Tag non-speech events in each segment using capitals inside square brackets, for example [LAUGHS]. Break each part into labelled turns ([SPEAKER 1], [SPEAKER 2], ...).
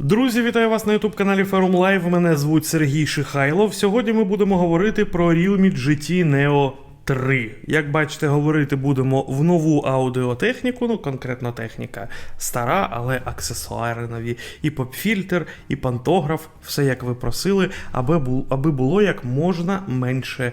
[SPEAKER 1] Друзі, вітаю вас на youtube каналі Forum Live. Мене звуть Сергій Шихайлов. Сьогодні ми будемо говорити про Realme GT Neo 3. Як бачите, говорити будемо в нову аудіотехніку, ну конкретно техніка стара, але аксесуари нові. І поп-фільтр, і пантограф, все як ви просили, аби було як можна менше.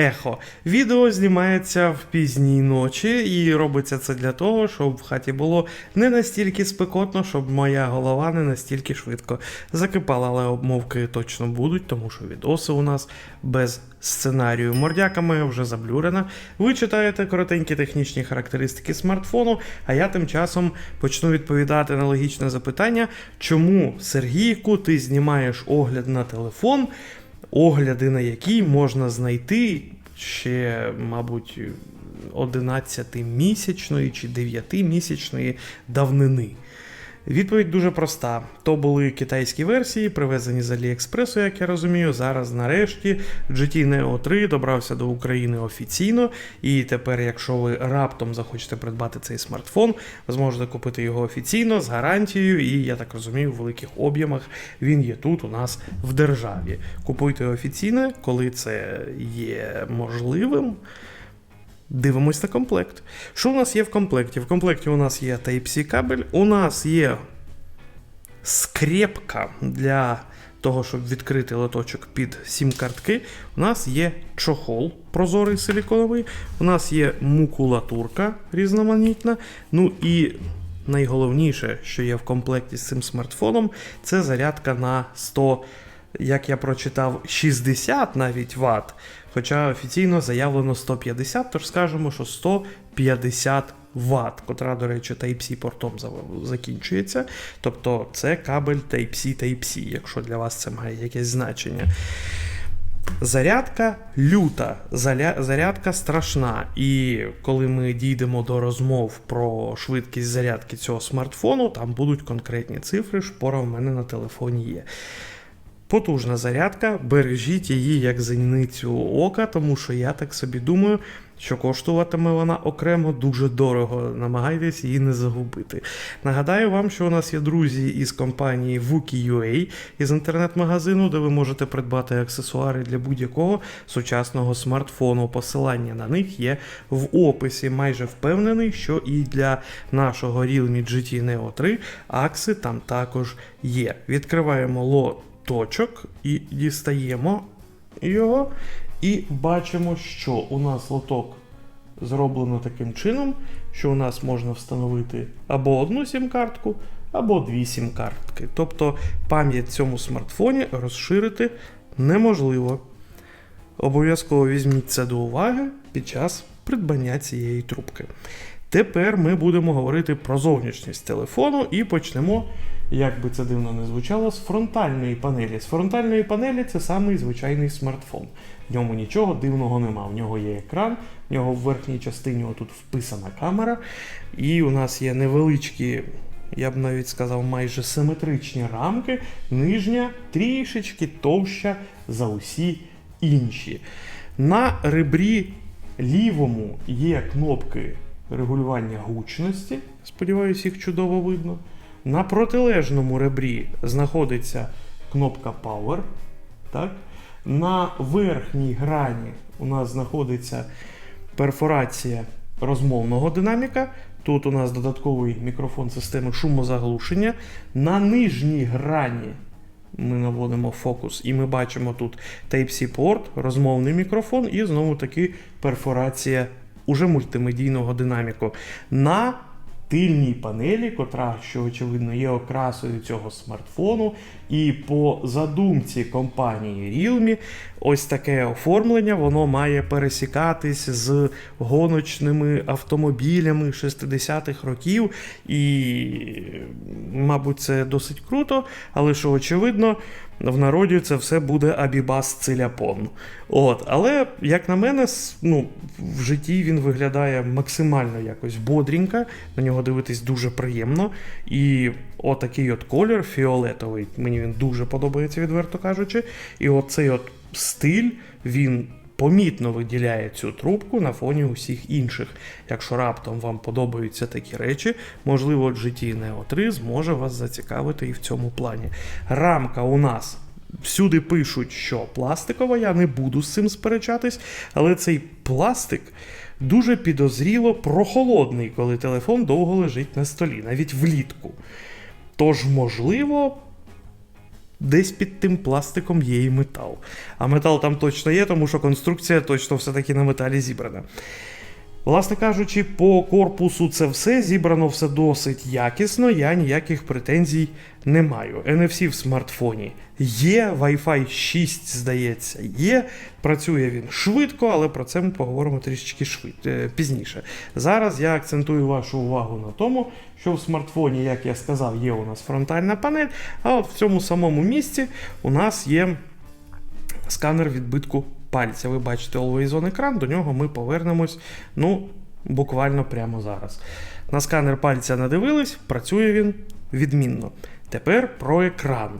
[SPEAKER 1] Ехо. Відео знімається в пізній ночі, і робиться це для того, щоб в хаті було не настільки спекотно, щоб моя голова не настільки швидко закипала, але обмовки точно будуть, тому що відоси у нас без сценарію. Мордяка моя вже заблюрена. Ви читаєте коротенькі технічні характеристики смартфону, а я тим часом почну відповідати на логічне запитання, чому Сергійку ти знімаєш огляд на телефон, огляди на які можна знайти ще, мабуть, 11-місячної чи 9-місячної давнини. Відповідь дуже проста. То були китайські версії, привезені з Аліекспресу, як я розумію. Зараз, нарешті, GT Neo 3 добрався до України офіційно. І тепер, якщо ви раптом захочете придбати цей смартфон, ви зможете купити його офіційно з гарантією, і я так розумію, в великих об'ємах він є тут у нас в державі. Купуйте офіційно, коли це є можливим. Дивимось на комплект. Що у нас є в комплекті? В комплекті у нас є Type-C кабель, у нас є скрепка для того, щоб відкрити лоточок під сім-картки. У нас є чохол прозорий силіконовий, у нас є мукулатурка різноманітна. Ну і найголовніше, що є в комплекті з цим смартфоном, це зарядка на 100 як я прочитав, 60 навіть Вт, хоча офіційно заявлено 150, тож скажемо, що 150 Вт, котра, до речі, Type-C портом закінчується. Тобто це кабель Type-C Type-C, якщо для вас це має якесь значення. Зарядка люта, зарядка страшна. І коли ми дійдемо до розмов про швидкість зарядки цього смартфону, там будуть конкретні цифри, шпора в мене на телефоні є. Потужна зарядка, бережіть її як зіницю ока, тому що я так собі думаю, що коштуватиме вона окремо дуже дорого. Намагайтесь її не загубити. Нагадаю вам, що у нас є друзі із компанії Vuki.ua із інтернет-магазину, де ви можете придбати аксесуари для будь-якого сучасного смартфону. Посилання на них є в описі. Майже впевнений, що і для нашого Realme GT Neo 3 акси там також є. Відкриваємо лот точок і дістаємо його. І бачимо, що у нас лоток зроблено таким чином, що у нас можна встановити або одну сім-картку, або дві сім-картки. Тобто пам'ять цьому смартфоні розширити неможливо. Обов'язково візьміть це до уваги під час придбання цієї трубки. Тепер ми будемо говорити про зовнішність телефону і почнемо, як би це дивно не звучало, з фронтальної панелі. З фронтальної панелі це самий звичайний смартфон. В ньому нічого дивного нема. В нього є екран, в нього в верхній частині отут вписана камера, і у нас є невеличкі. Я б навіть сказав, майже симетричні рамки, нижня трішечки товща за усі інші. На ребрі лівому є кнопки регулювання гучності. Сподіваюсь, їх чудово видно. На протилежному ребрі знаходиться кнопка Power. Так? На верхній грані у нас знаходиться перфорація розмовного динаміка. Тут у нас додатковий мікрофон системи шумозаглушення. На нижній грані ми наводимо фокус, і ми бачимо тут Type-C порт, розмовний мікрофон, і знову таки перфорація уже мультимедійного динаміку. На тильній панелі, котра, що очевидно, є окрасою цього смартфону, і по задумці компанії Realme, ось таке оформлення воно має пересікатись з гоночними автомобілями 60-х років. І, мабуть, це досить круто, але що очевидно, в народі це все буде Абібас Циляпон. От, але, як на мене, ну, в житті він виглядає максимально якось бодренько, на нього дивитись дуже приємно. І отакий от колір фіолетовий, мені він дуже подобається, відверто кажучи. І оцей от стиль, він помітно виділяє цю трубку на фоні усіх інших. Якщо раптом вам подобаються такі речі, можливо, GT Neo 3 зможе вас зацікавити і в цьому плані. Рамка у нас. Всюди пишуть, що пластикова, я не буду з цим сперечатись, але цей пластик дуже підозріло прохолодний, коли телефон довго лежить на столі, навіть влітку. Тож, можливо, десь під тим пластиком є і метал. А метал там точно є, тому що конструкція точно все-таки на металі зібрана. Власне кажучи, по корпусу це все зібрано все досить якісно, я ніяких претензій не маю. NFC в смартфоні є, Wi-Fi 6, здається, є. Працює він швидко, але про це ми поговоримо трішечки швид... е, пізніше. Зараз я акцентую вашу увагу на тому, що в смартфоні, як я сказав, є у нас фронтальна панель, а от в цьому самому місці у нас є сканер відбитку пальця. Ви бачите Always On екран, до нього ми повернемось ну, буквально прямо зараз. На сканер пальця надивились, працює він відмінно. Тепер про екран.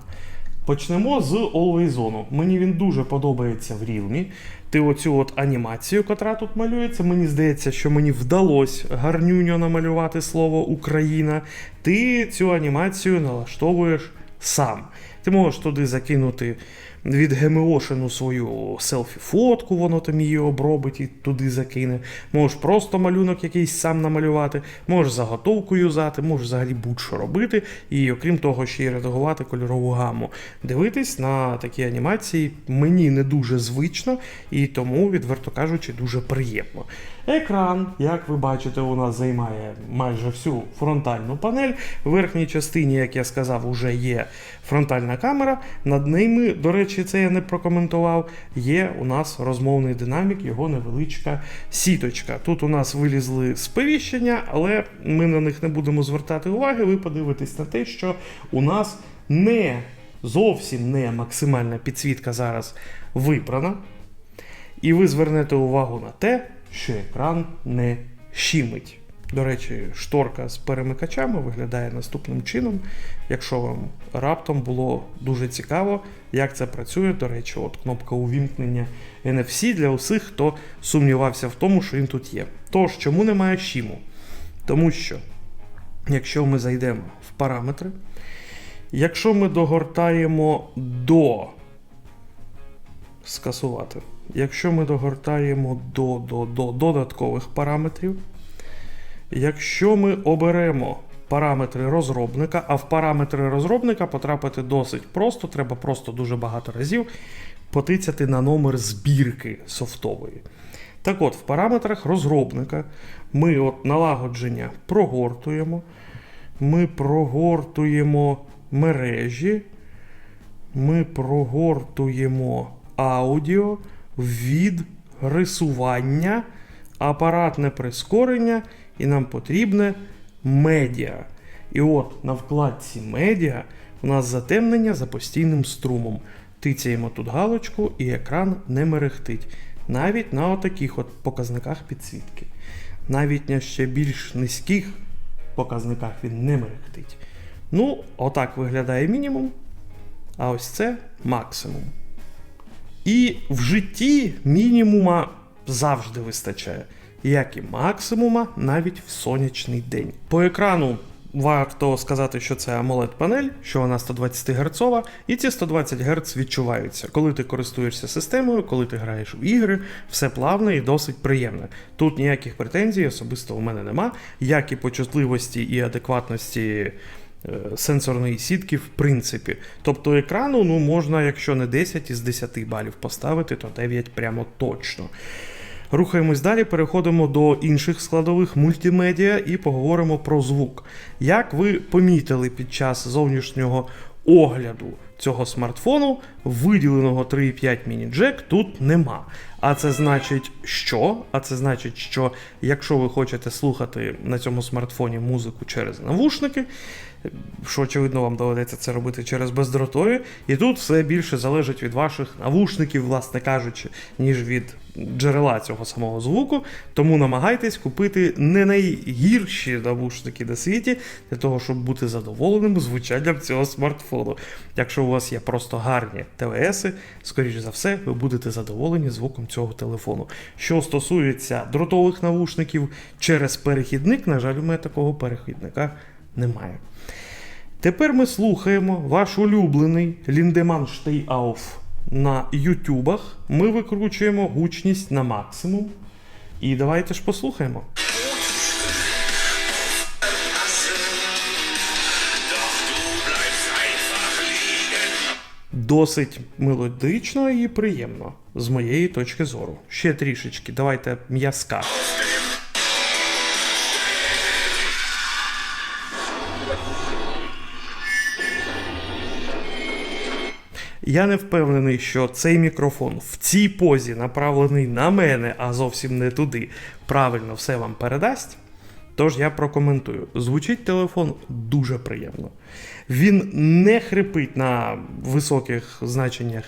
[SPEAKER 1] Почнемо з Always On. Мені він дуже подобається в Realme. Ти оцю от анімацію, котра тут малюється, мені здається, що мені вдалося гарнюньо намалювати слово Україна. Ти цю анімацію налаштовуєш сам. Ти можеш туди закинути від ГМОшину свою селфі-фотку, воно там її обробить і туди закине. Можеш просто малюнок якийсь сам намалювати, можеш заготовку юзати, можеш взагалі будь-що робити. І окрім того, ще й редагувати кольорову гаму. Дивитись на такі анімації мені не дуже звично і тому, відверто кажучи, дуже приємно. Екран, як ви бачите, у нас займає майже всю фронтальну панель. В верхній частині, як я сказав, уже є фронтальна камера. Над ними, до речі, це я не прокоментував. Є у нас розмовний динамік, його невеличка сіточка. Тут у нас вилізли сповіщення, але ми на них не будемо звертати уваги. Ви подивитесь на те, що у нас не зовсім не максимальна підсвітка зараз вибрана. І ви звернете увагу на те, що екран не щимить. До речі, шторка з перемикачами виглядає наступним чином. Якщо вам раптом було дуже цікаво, як це працює, до речі, от кнопка увімкнення NFC для усіх, хто сумнівався в тому, що він тут є. Тож, чому немає щіму? Тому що, якщо ми зайдемо в параметри, якщо ми догортаємо до скасувати. Якщо ми догортаємо до, до, до додаткових параметрів, якщо ми оберемо параметри розробника, а в параметри розробника потрапити досить просто, треба просто дуже багато разів потицяти на номер збірки софтової. Так от, в параметрах розробника ми от налагодження прогортуємо, ми прогортуємо мережі, ми прогортуємо аудіо, від рисування, апаратне прискорення, і нам потрібне медіа. І от на вкладці медіа у нас затемнення за постійним струмом. Тицяємо тут галочку, і екран не мерехтить. Навіть на отаких от показниках підсвітки. Навіть на ще більш низьких показниках він не мерехтить. Ну, отак виглядає мінімум. А ось це максимум. І в житті мінімума завжди вистачає, як і максимума навіть в сонячний день. По екрану варто сказати, що це amoled панель, що вона 120 Гц, і ці 120 Гц відчуваються. Коли ти користуєшся системою, коли ти граєш в ігри, все плавне і досить приємне. Тут ніяких претензій особисто у мене нема, як і по чутливості і адекватності. е, Сенсорної сітки, в принципі. Тобто екрану ну, можна, якщо не 10 із 10 балів поставити, то 9 прямо точно. Рухаємось далі, переходимо до інших складових мультимедіа і поговоримо про звук. Як ви помітили під час зовнішнього огляду цього смартфону, виділеного 3.5 міні-джек тут нема. А це значить, що? А це значить, що якщо ви хочете слухати на цьому смартфоні музику через навушники, що очевидно вам доведеться це робити через бездротові. І тут все більше залежить від ваших навушників, власне кажучи, ніж від джерела цього самого звуку. Тому намагайтесь купити не найгірші навушники на світі для того, щоб бути задоволеним звучанням цього смартфону. Якщо у вас є просто гарні ТВСи, скоріш за все, ви будете задоволені звуком цього телефону. Що стосується дротових навушників через перехідник, на жаль, у мене такого перехідника немає. Тепер ми слухаємо ваш улюблений Ліндеман Штейауф на ютюбах. Ми викручуємо гучність на максимум. І давайте ж послухаємо. Досить мелодично і приємно, з моєї точки зору. Ще трішечки, давайте м'язка. Я не впевнений, що цей мікрофон в цій позі направлений на мене, а зовсім не туди, правильно все вам передасть. Тож я прокоментую. Звучить телефон дуже приємно. Він не хрипить на високих значеннях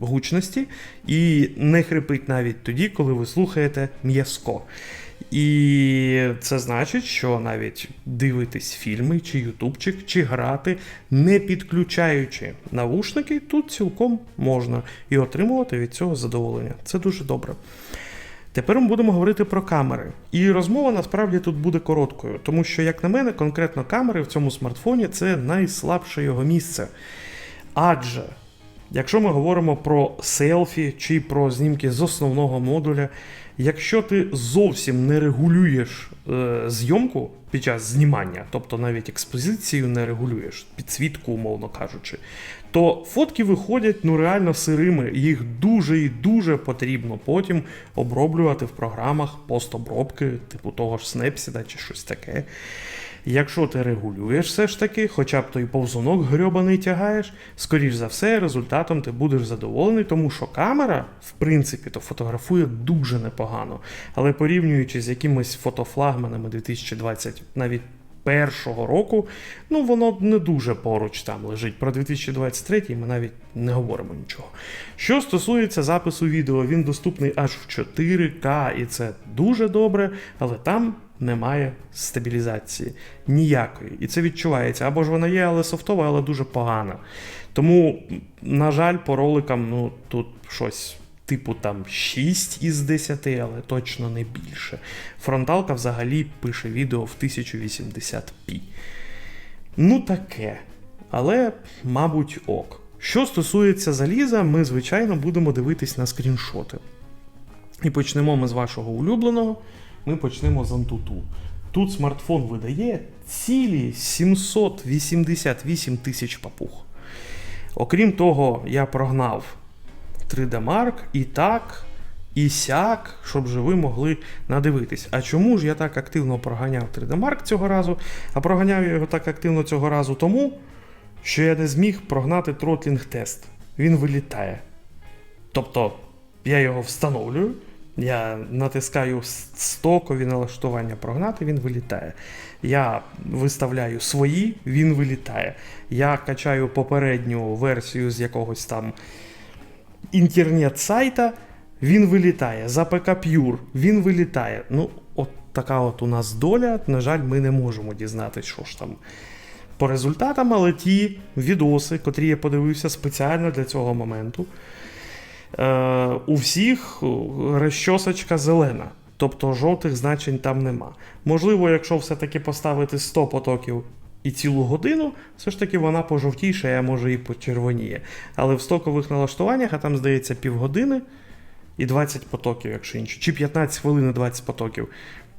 [SPEAKER 1] гучності і не хрипить навіть тоді, коли ви слухаєте м'язко. І це значить, що навіть дивитись фільми, чи ютубчик, чи грати, не підключаючи навушники, тут цілком можна і отримувати від цього задоволення. Це дуже добре. Тепер ми будемо говорити про камери. І розмова насправді тут буде короткою, тому що, як на мене, конкретно камери в цьому смартфоні це найслабше його місце. Адже, якщо ми говоримо про селфі чи про знімки з основного модуля, якщо ти зовсім не регулюєш е, зйомку під час знімання, тобто навіть експозицію не регулюєш, підсвітку, умовно кажучи, то фотки виходять ну реально сирими. Їх дуже і дуже потрібно потім оброблювати в програмах постобробки, типу того ж Snapseed чи щось таке. Якщо ти регулюєш все ж таки, хоча б той повзунок грьобаний тягаєш, скоріш за все, результатом ти будеш задоволений, тому що камера, в принципі, то фотографує дуже непогано. Але порівнюючи з якимись фотофлагманами 2020, навіть першого року, ну воно не дуже поруч там лежить. Про 2023 ми навіть не говоримо нічого. Що стосується запису відео, він доступний аж в 4К, і це дуже добре, але там немає стабілізації ніякої. І це відчувається. Або ж вона є, але софтова, але дуже погана. Тому, на жаль, по роликам, ну тут щось. Типу там 6 із 10, але точно не більше. Фронталка взагалі пише відео в 1080p. Ну таке. Але, мабуть, ок. Що стосується заліза, ми, звичайно, будемо дивитись на скріншоти. І почнемо ми з вашого улюбленого. Ми почнемо з Antutu. Тут смартфон видає цілі 788 тисяч папуг. Окрім того, я прогнав 3D Mark і так, і сяк, щоб же ви могли надивитись. А чому ж я так активно проганяв 3D Mark цього разу? А проганяв я його так активно цього разу тому, що я не зміг прогнати тротлінг тест. Він вилітає. Тобто я його встановлюю, я натискаю стокові налаштування прогнати, він вилітає. Я виставляю свої, він вилітає. Я качаю попередню версію з якогось там інтернет-сайта, він вилітає. За ПК Pure він вилітає. Ну, от така от у нас доля. На жаль, ми не можемо дізнатися, що ж там по результатам, але ті відоси, котрі я подивився спеціально для цього моменту. Е, у всіх розчосочка зелена, тобто жовтих значень там нема. Можливо, якщо все-таки поставити 100 потоків і цілу годину, все ж таки вона пожовтіше, а може і почервоніє. Але в стокових налаштуваннях, а там здається півгодини і 20 потоків, якщо інше, чи 15 хвилин і 20 потоків,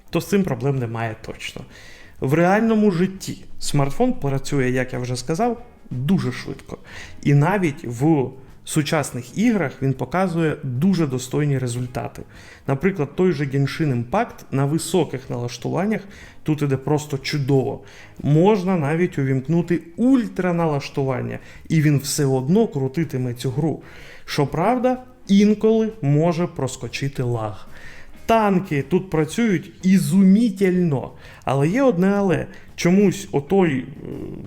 [SPEAKER 1] то з цим проблем немає точно. В реальному житті смартфон працює, як я вже сказав, дуже швидко. І навіть в сучасних іграх він показує дуже достойні результати. Наприклад, той же Genshin Impact на високих налаштуваннях тут іде просто чудово. Можна навіть увімкнути ультраналаштування, і він все одно крутитиме цю гру. Щоправда, інколи може проскочити лаг. Танки тут працюють ізумітельно. Але є одне але. чомусь отой е,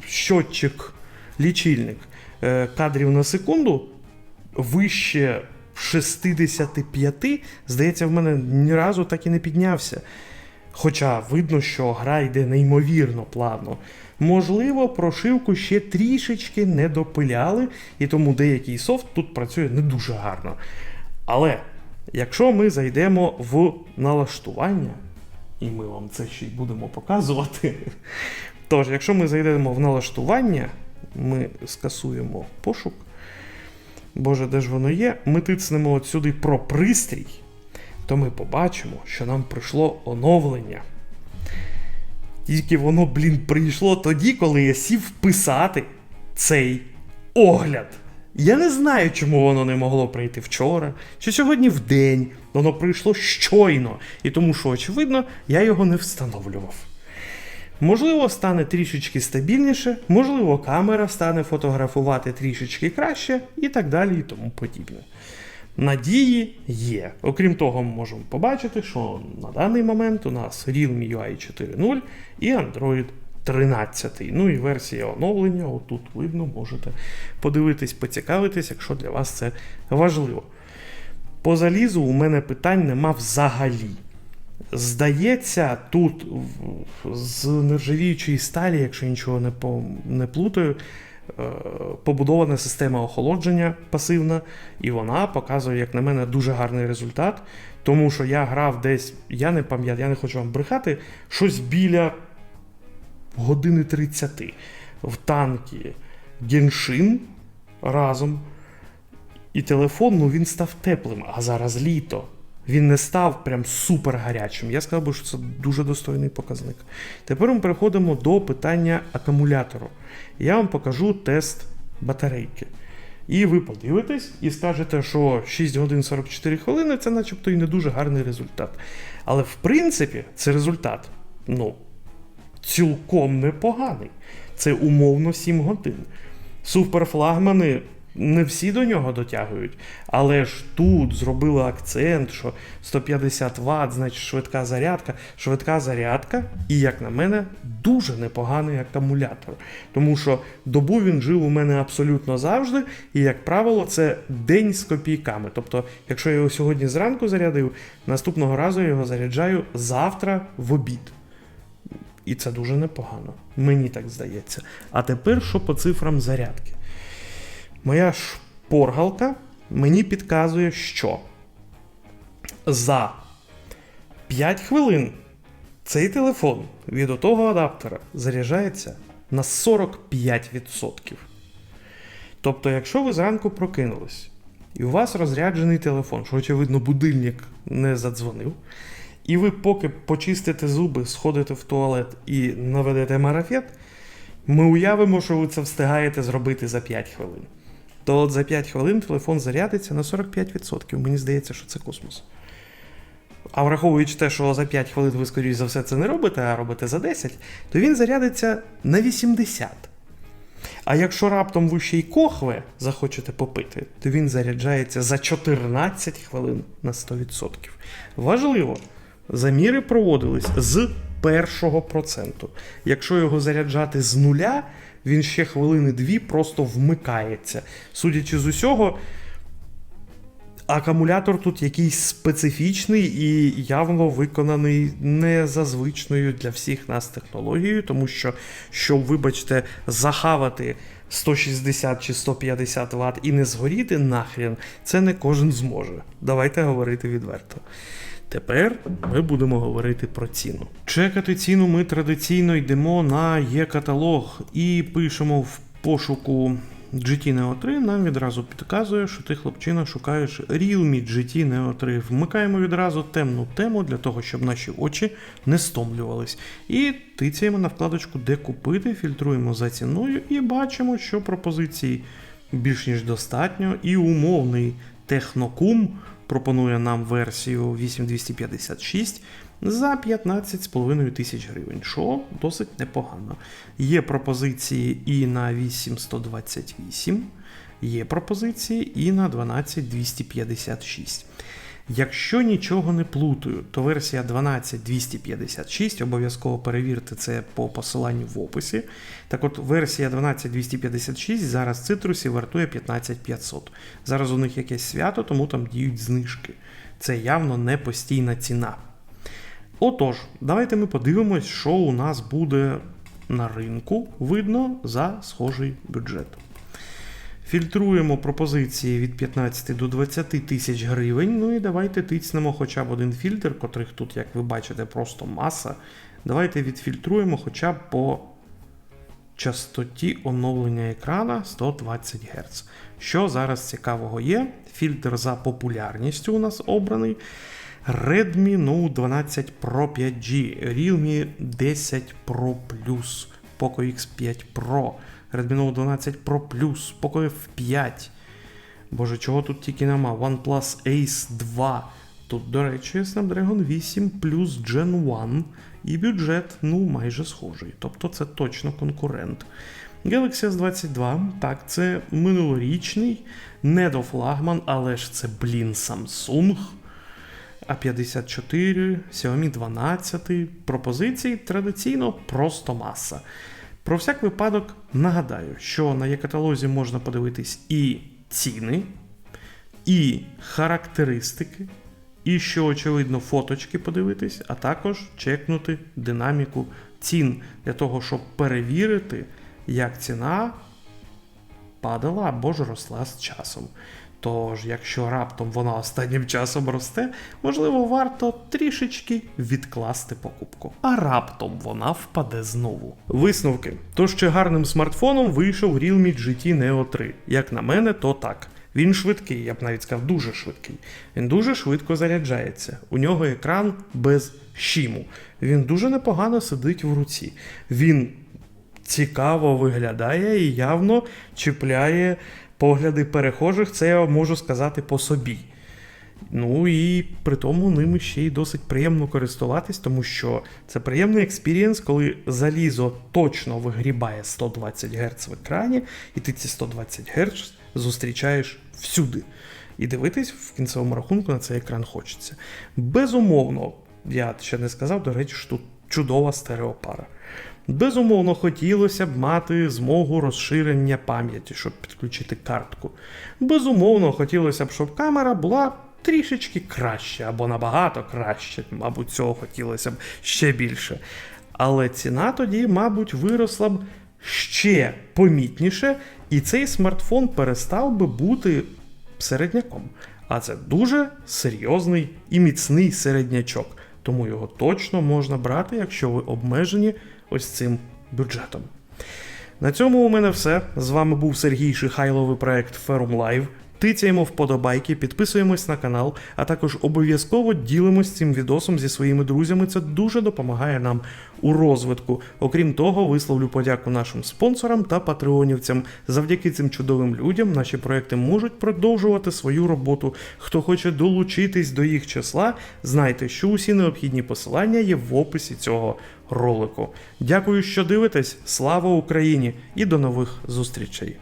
[SPEAKER 1] щотчик, лічильник е, кадрів на секунду вище 65, здається, в мене ні разу так і не піднявся. Хоча видно, що гра йде неймовірно плавно. Можливо, прошивку ще трішечки не допиляли, і тому деякий софт тут працює не дуже гарно. Але якщо ми зайдемо в налаштування, і ми вам це ще й будемо показувати. [LAUGHS] Тож, якщо ми зайдемо в налаштування, ми скасуємо пошук. Боже, де ж воно є? Ми тицнемо от сюди про пристрій, то ми побачимо, що нам прийшло оновлення. Тільки воно, блін, прийшло тоді, коли я сів писати цей огляд. Я не знаю, чому воно не могло прийти вчора чи сьогодні в день. Воно прийшло щойно, і тому що, очевидно, я його не встановлював. Можливо, стане трішечки стабільніше, можливо, камера стане фотографувати трішечки краще і так далі і тому подібне. Надії є. Окрім того, ми можемо побачити, що на даний момент у нас Realme UI 4.0 і Android 13. Ну і версія оновлення, отут видно, можете подивитись, поцікавитись, якщо для вас це важливо. По залізу у мене питань нема взагалі. Здається, тут з нержавіючої сталі, якщо нічого не, по, не плутаю, е, побудована система охолодження пасивна, і вона показує, як на мене, дуже гарний результат. Тому що я грав десь, я не пам'ятаю, я не хочу вам брехати, щось біля години 30 в танки Геншин разом. І телефон, ну він став теплим, а зараз літо. Він не став прям супер гарячим. Я сказав би, що це дуже достойний показник. Тепер ми переходимо до питання акумулятору. Я вам покажу тест батарейки. І ви подивитесь і скажете, що 6 годин 44 хвилини це начебто і не дуже гарний результат. Але в принципі, це результат, ну, цілком непоганий. Це умовно 7 годин. Суперфлагмани не всі до нього дотягують, але ж тут зробили акцент, що 150 Вт, значить швидка зарядка. Швидка зарядка, і, як на мене, дуже непоганий акумулятор. Тому що добу він жив у мене абсолютно завжди, і, як правило, це день з копійками. Тобто, якщо я його сьогодні зранку зарядив, наступного разу я його заряджаю завтра в обід. І це дуже непогано. Мені так здається. А тепер що по цифрам зарядки? Моя шпоргалка мені підказує, що за 5 хвилин цей телефон від отого адаптера заряджається на 45%. Тобто, якщо ви зранку прокинулись, і у вас розряджений телефон, що очевидно будильник не задзвонив, і ви поки почистите зуби, сходите в туалет і наведете марафет, ми уявимо, що ви це встигаєте зробити за 5 хвилин. То от за 5 хвилин телефон зарядиться на 45%. Мені здається, що це космос. А враховуючи те, що за 5 хвилин ви, скоріш за все, це не робите, а робите за 10, то він зарядиться на 80. А якщо раптом ви ще й кохве захочете попити, то він заряджається за 14 хвилин на 100%. Важливо, заміри проводились з першого проценту. Якщо його заряджати з нуля, він ще хвилини дві просто вмикається. Судячи з усього, акумулятор тут якийсь специфічний і явно виконаний не за звичною для всіх нас технологією, тому що, щоб, вибачте, захавати 160 чи 150 Вт і не згоріти нахрен, це не кожен зможе. Давайте говорити відверто. Тепер ми будемо говорити про ціну. Чекати ціну ми традиційно йдемо на є-каталог і пишемо в пошуку GT Neo 3. Нам відразу підказує, що ти хлопчина шукаєш Realme GT Neo 3. Вмикаємо відразу темну тему для того, щоб наші очі не стомлювались. І тицяємо на вкладочку Де купити, фільтруємо за ціною і бачимо, що пропозицій більш ніж достатньо, і умовний технокум пропонує нам версію 8256 за 15,5 тисяч гривень, що досить непогано. Є пропозиції і на 8128, є пропозиції і на 12256. Якщо нічого не плутаю, то версія 12256, обов'язково перевірте це по посиланню в описі. Так от, версія 12256 зараз цитрусі вартує 15500. Зараз у них якесь свято, тому там діють знижки. Це явно не постійна ціна. Отож, давайте ми подивимось, що у нас буде на ринку видно за схожий бюджет. Фільтруємо пропозиції від 15 до 20 тисяч гривень. Ну і давайте тицнемо хоча б один фільтр, котрих тут, як ви бачите, просто маса. Давайте відфільтруємо хоча б по частоті оновлення екрана 120 Гц. Що зараз цікавого є? Фільтр за популярністю у нас обраний. Redmi Note 12 Pro 5G, Realme 10 Pro Plus, Poco X5 Pro, Redmi Note 12 Pro Plus, Poco F5. Боже, чого тут тільки нема? OnePlus Ace 2. Тут, до речі, Snapdragon 8 Plus Gen 1 і бюджет, ну, майже схожий. Тобто це точно конкурент. Galaxy S22, так, це минулорічний, не до флагман, але ж це, блін, Samsung. А54, Xiaomi 12, пропозицій традиційно просто маса. Про всяк випадок нагадаю, що на є-каталозі можна подивитись і ціни, і характеристики, і що очевидно фоточки подивитись, а також чекнути динаміку цін для того, щоб перевірити, як ціна падала або ж росла з часом. Тож, якщо раптом вона останнім часом росте, можливо, варто трішечки відкласти покупку. А раптом вона впаде знову. Висновки. То ще гарним смартфоном вийшов Realme GT Neo 3. Як на мене, то так. Він швидкий, я б навіть сказав, дуже швидкий. Він дуже швидко заряджається. У нього екран без щіму. Він дуже непогано сидить в руці. Він цікаво виглядає і явно чіпляє погляди перехожих, це я можу сказати по собі. Ну і при тому ними ще й досить приємно користуватись, тому що це приємний експірієнс, коли залізо точно вигрібає 120 Гц в екрані, і ти ці 120 Гц зустрічаєш всюди. І дивитись в кінцевому рахунку на цей екран хочеться. Безумовно, я ще не сказав, до речі, що тут чудова стереопара. Безумовно, хотілося б мати змогу розширення пам'яті, щоб підключити картку. Безумовно, хотілося б, щоб камера була трішечки краще або набагато краще, мабуть, цього хотілося б ще більше. Але ціна тоді, мабуть, виросла б ще помітніше, і цей смартфон перестав би бути середняком. А це дуже серйозний і міцний середнячок. Тому його точно можна брати, якщо ви обмежені ось цим бюджетом. На цьому у мене все. З вами був Сергій Шихайловий проект Ferrum Live. Тицяємо вподобайки, підписуємось на канал, а також обов'язково ділимось цим відосом зі своїми друзями. Це дуже допомагає нам у розвитку. Окрім того, висловлю подяку нашим спонсорам та патреонівцям. Завдяки цим чудовим людям наші проекти можуть продовжувати свою роботу. Хто хоче долучитись до їх числа, знайте, що усі необхідні посилання є в описі цього ролику. Дякую, що дивитесь. Слава Україні і до нових зустрічей!